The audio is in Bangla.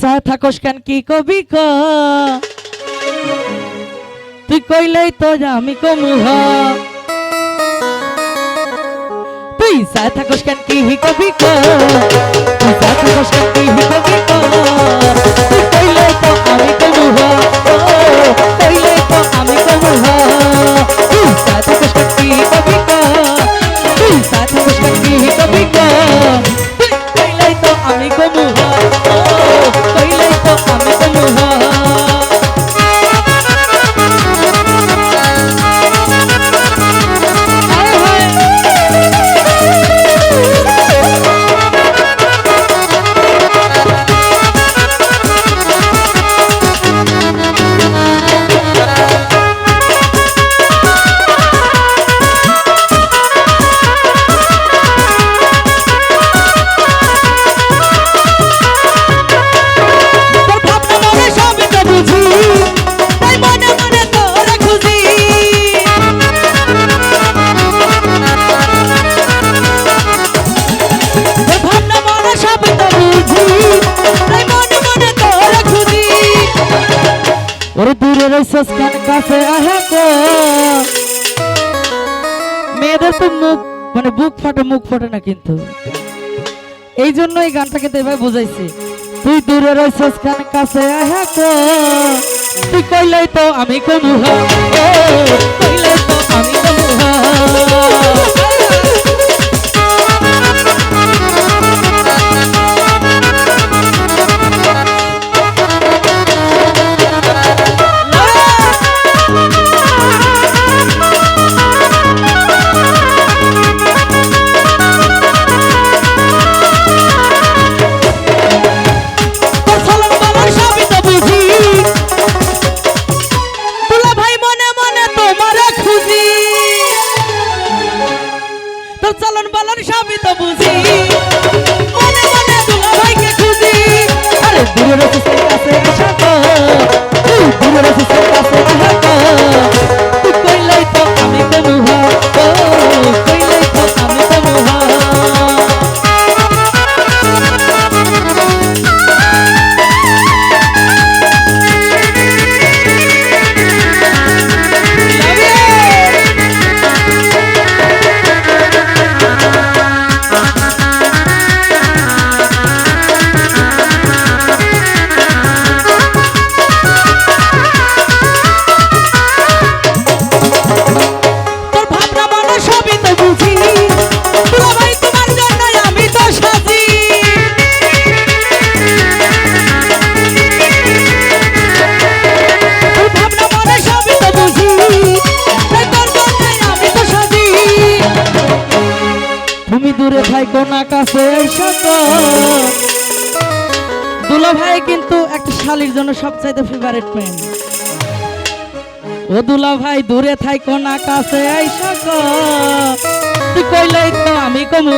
চায় থাকস কেন? কি কবি ক? তুই কইলেই তো আমি কমু হ। তুই চায় থাকস কেন? কি কবি ক? তুই চায় থাকস কেন? কি কবি ক? রইছস কেন কাছে আহে মেয়েদের তো মুখ মানে বুক ফাটে, মুখ ফাটে না কিন্তু। এই জন্য এই গানটা কিন্তু বুঝাইছি। তুই দূরে রইছস কেন কাছে আহে তুই কইলেই তো আমি কমু হ কইলেই তো আমি কমু হ আরে দূরে রসিসের থাকব না কাছে দুলা ভাই কিন্তু একটা শালির জন্য সবচাইতে ফেভারিট মেন ও দুলা ভাই দূরে থাইকো কোনা কাছে তো। আমি কমু।